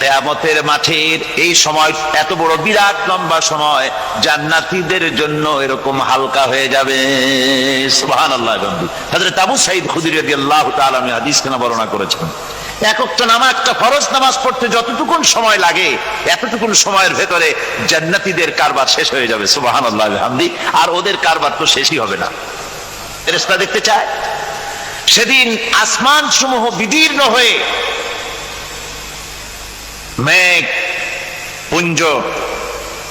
কেয়ামতের মাঠের এই সময়, এত বড় বিরাট লম্বা সময়, জান্নাতীদের জন্য এরকম হালকা হয়ে যাবে। সুবহান আল্লাহ হযরত আবু সাইদ খুদরি রাদিয়াল্লাহু তাআলা আমি হাদিস কেন বর্ণনা করেছেন? একক্ত নামা একটা ফরজ নামাজ পড়তে যতটুকুন সময় লাগে, এতটুকুন সময়ের ভেতরে জান্নাতীদের কারবার শেষ হয়ে যাবে। সুবহান আল্লাহ হামদি। আর ওদের কারবার তো শেষই হবে না। ফেরেশতা দেখতে চায়, সেদিন আসমান সমূহ বিদীর্ণ হয়ে মেঘ, পুঞ্জ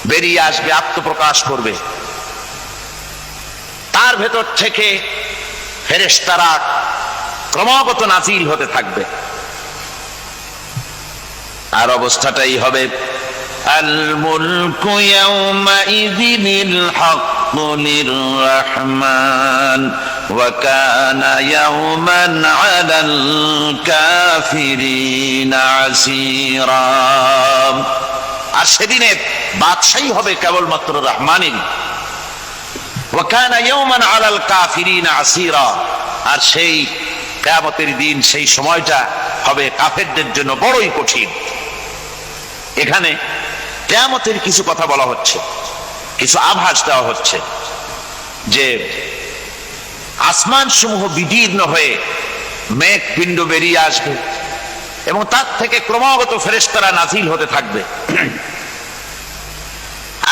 বেরিয়ে আসবে, আত্মপ্রকাশ করবে। তার ভেতর থেকে ফেরেশতারা ক্রমাগত নাজিল হতে থাকবে। আর অবস্থাটাই হবে, আল মুলকু ইয়াউমাইযিনিল হাক্কু কানা ইয়াওমান আলাল কাফিরিনা আসীরা আর সেদিনে বাদশাহী হবে কেবলমাত্র ওয়া কানা ইয়াওমান আলাল কাফিরিনা আসীরা আর সেই কিয়ামতের দিন, সেই সময়টা হবে কাফেরদের জন্য বড়ই কঠিন। এখানে কেয়ামতের কিছু কথা বলা হচ্ছে, কিছু আভাস দেওয়া হচ্ছে যে আসমান সমূহ বিদীর্ণ হয়ে মেঘ পিণ্ড বেরিয়ে আসবে এবং তার থেকে ক্রমাগত ফেরেশতারা নাজিল হতে থাকবে।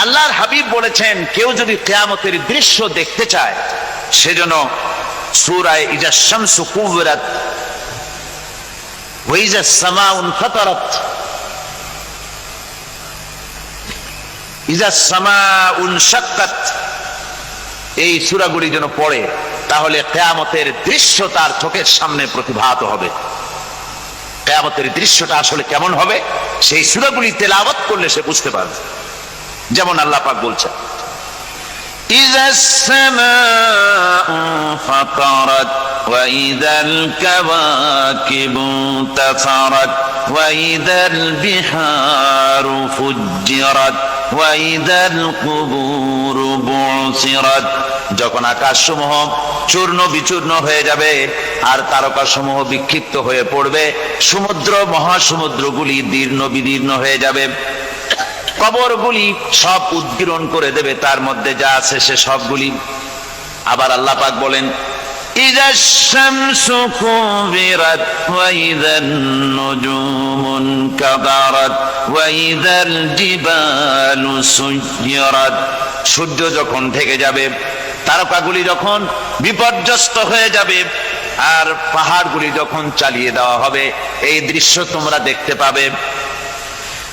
আল্লাহর হাবিব বলেছেন, কেউ যদি কেয়ামতের দৃশ্য দেখতে চায় সেজন্য সুরায় ইজা শামসু কুবরাত ওয়াইজা সামাউন ফাতারাত ইজা সামা উনশাক্কাত এই সুরাগুলি যেন পড়ে। তাহলে কেয়ামতের দৃশ্য তার চোখের সামনে প্রতিভাত হবে কেয়ামতের দৃশ্যটা আসলে কেমন হবে সেই সুরাগুলি তেলাওয়াত করলে সে বুঝতে পারবে যেমন আল্লাহ পাক বলছেন إذا السماء فطرت وإذا الكواكب انتثرت وإذا البحار فجرت وإذا القبور মুসিরাত যখন আকাশসমূহ চূর্ণ বিচূর্ণ হয়ে যাবে আর তারকাসমূহ বিক্ষিপ্ত হয়ে পড়বে, সমুদ্র মহাসমুদ্রগুলি দীর্ণ বিদীর্ণ হয়ে যাবে। কবরগুলি সব উদ্গীরণ করে দেবে, তার মধ্যে যা আছে সে সবগুলি। আবার আল্লাপাক বলেন إذا الشمس كورت وإذا النجوم انكدرت وإذا الجبال سيرت সূর্য যখন ঢেকে যাবে তারকাগুলি যখন বিপর্যস্ত হয়ে যাবে আর পাহাড়গুলি যখন চালিয়ে দেওয়া হবে এই দৃশ্য তোমরা দেখতে পাবে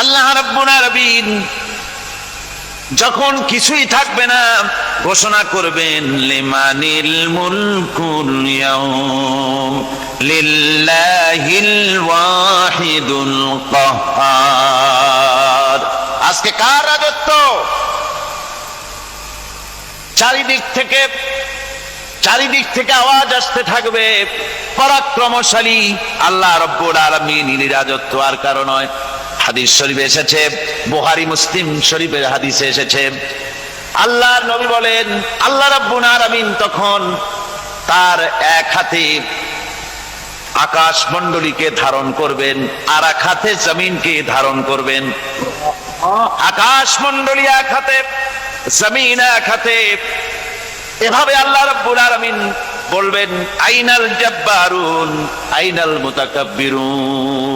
আল্লাহ রাব্বুল যখন কিছুই থাকবে না, ঘোষণা করবেন, লিমানিল মুলকুল ইয়াউম, লিল্লাহিল ওয়াহিদুল কাহ্হার আজকে কার রাজত্ব? চারিদিক থেকে চারিদিক থেকে আওয়াজ আসতে থাকবে, পরাক্রমশালী আল্লাহ রব্বুল আলামিন রাজত্ব, আর কারণ নয়। হাদিস শরীফে এসেছে, বুহারি মুসলিম শরীফের হাদিসে এসেছে। আল্লাহর নবী বলেন, আল্লাহ রাব্বুল আলামিন তখন তার এক হাতে আকাশ মণ্ডলীকে ধারণ করবেন, আর এক হাতে জমিনকে ধারণ করবেন। আকাশ মণ্ডলী এক হাতে, জমিন এক হাতে। এভাবে আল্লাহ রাব্বুল আলামিন বলবেন, আইনাল জাব্বারুন, আইনাল মুতাকাব্বিরুন।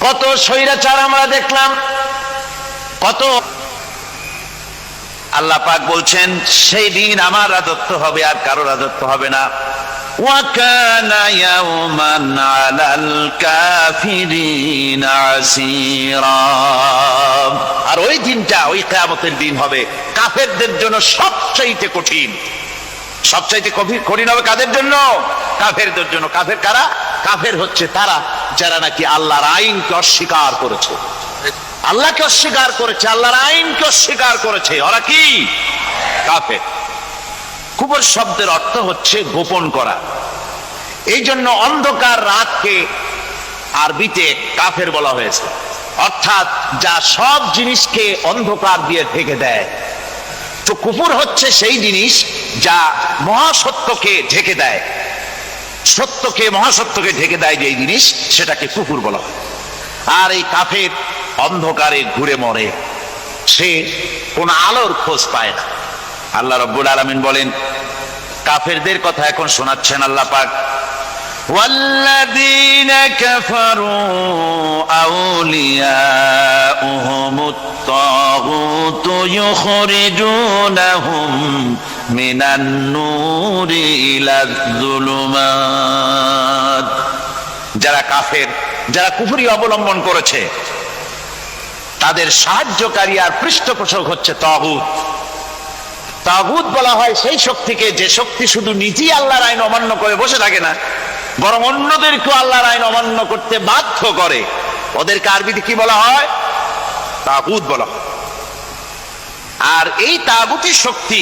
কত স্বৈরাচার আমরা দেখলাম, কত আল্লাহ পাক বলছেন, সেই দিন আমার রাজত্ব হবে আর কারও রাজত্ব হবে না। আর ওই দিনটা, ওই কেয়ামতের দিন হবে। কাফেরদের জন্য সবচাইতে কঠিন। সবচাইতে কঠিন হবে কাদের জন্য? কাফেরদের জন্য। কাফের কারা? কাফের হচ্ছে তারা। যারা নাকি আল্লাহর আইনকে অস্বীকার করেছে। আল্লাহকে অস্বীকার করেছে, আল্লাহর আইনকে অস্বীকার করেছে। ওরা কি? কাফের। কুবর শব্দের অর্থ হচ্ছে গোপন করা। এই জন্য অন্ধকার রাতকে আরবিতে কাফের বলা হয়েছে। অর্থাৎ যা সব জিনিসকে অন্ধকার দিয়ে ঢেকে দেয়। তো কুকুর হচ্ছে সেই জিনিস যা মহাসত্যকে ঢেকে দেয়। সত্যকে মহাসত্যকে ঢেকে দেয় যে জিনিস সেটাকে কুকুর বলা হয় আর এই কাফের অন্ধকারে ঘুরে মরে সে কোন আলোর খোঁজ পায় না আল্লাহ রব্বুল আলমিন বলেন কাফেরদের কথা এখন শোনাচ্ছেন আল্লাহ পাক والذين كفروا أولياؤهم الطاغوت يخرجونهم من النور إلى الظلمات যারা কাফের যারা কুফরি অবলম্বন করেছে তাদের সাহায্যকারী আর পৃষ্ঠপোষক হচ্ছে তগুত তাগুত বলা হয় সেই শক্তিকে যে শক্তি শুধু নিজেই আল্লাহর আইন অমান্য করে বসে থাকে না বরং অন্যদেরকেও আল্লাহর আইন অমান্য করতে বাধ্য করে ওদেরকে আরবিতে কি বলা হয় তাগুত বলা হয় আর এই তাগুতি শক্তি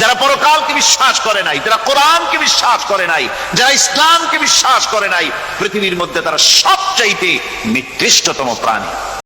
যারা পরকালকে বিশ্বাস করে নাই, যারা কোরআনকে বিশ্বাস করে নাই, যারা ইসলামকে বিশ্বাস করে নাই, পৃথিবীর মধ্যে তারা সবচাইতে নিকৃষ্টতম প্রাণী।